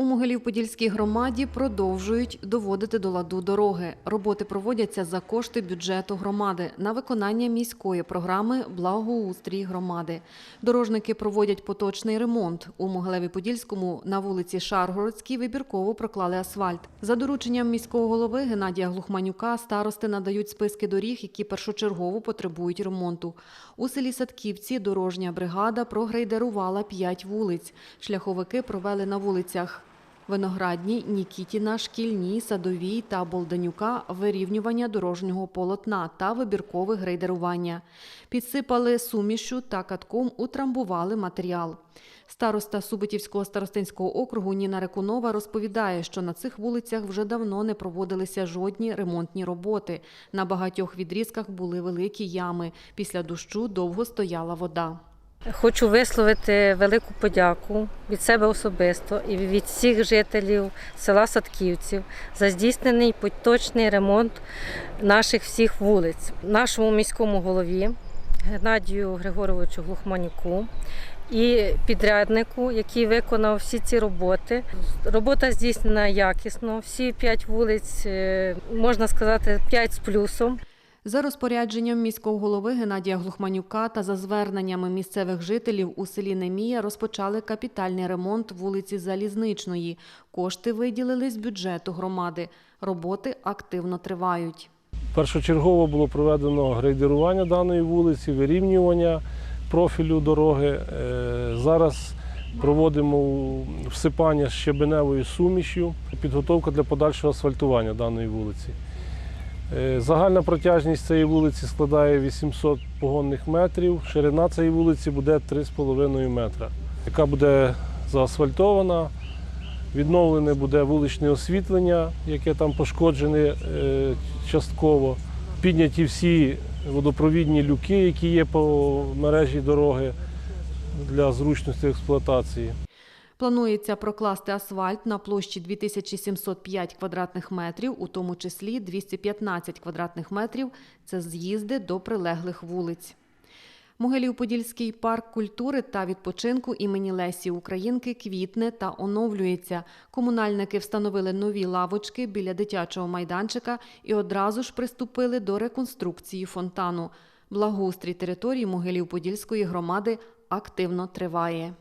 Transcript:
У Могилів-Подільській громаді продовжують доводити до ладу дороги. Роботи проводяться за кошти бюджету громади на виконання міської програми Благоустрій громади. Дорожники проводять поточний ремонт. У Могилеві-Подільському на вулиці Шаргородській вибірково проклали асфальт. За дорученням міського голови Геннадія Глухманюка старости надають списки доріг, які першочергово потребують ремонту. У селі Садківці дорожня бригада прогрейдерувала п'ять вулиць. Шляховики провели на вулицях Виноградній, Нікітіна, Шкільній, Садовій та Болданюка вирівнювання дорожнього полотна та вибіркове грейдерування. Підсипали сумішю та катком утрамбували матеріал. Староста Субитівського старостинського округу Ніна Рекунова розповідає, що на цих вулицях вже давно не проводилися жодні ремонтні роботи. На багатьох відрізках були великі ями. Після дощу довго стояла вода. Хочу висловити велику подяку від себе особисто і від всіх жителів села Садківців за здійснений поточний ремонт наших всіх вулиць, нашому міському голові Геннадію Григоровичу Глухманюку і підряднику, який виконав всі ці роботи. Робота здійснена якісно. Всі п'ять вулиць, е, можна сказати, п'ять з плюсом. За розпорядженням міського голови Геннадія Глухманюка та за зверненнями місцевих жителів у селі Немія розпочали капітальний ремонт вулиці Залізничної. Кошти виділили з бюджету громади. Роботи активно тривають. Першочергово було проведено грейдерування даної вулиці, вирівнювання профілю дороги. Е, Зараз проводимо всипання щебеневою сумішю, підготовка для подальшого асфальтування даної вулиці. Е, Загальна протяжність цієї вулиці складає 800 погонних метрів, ширина цієї вулиці буде 3,5 метра, яка буде заасфальтована. Відновлене буде вуличне освітлення, яке там пошкоджене е, частково. Підняті всі водопровідні люки, які є по мережі дороги для зручності експлуатації. Планується прокласти асфальт на площі 2705 квадратних метрів, у тому числі 215 квадратних метрів – це з'їзди до прилеглих вулиць. Могилів-Подільський парк культури та відпочинку імені Лесі Українки квітне та оновлюється. Комунальники встановили нові лавочки біля дитячого майданчика і одразу ж приступили до реконструкції фонтану. Благоустрій території Могилів-Подільської громади активно триває.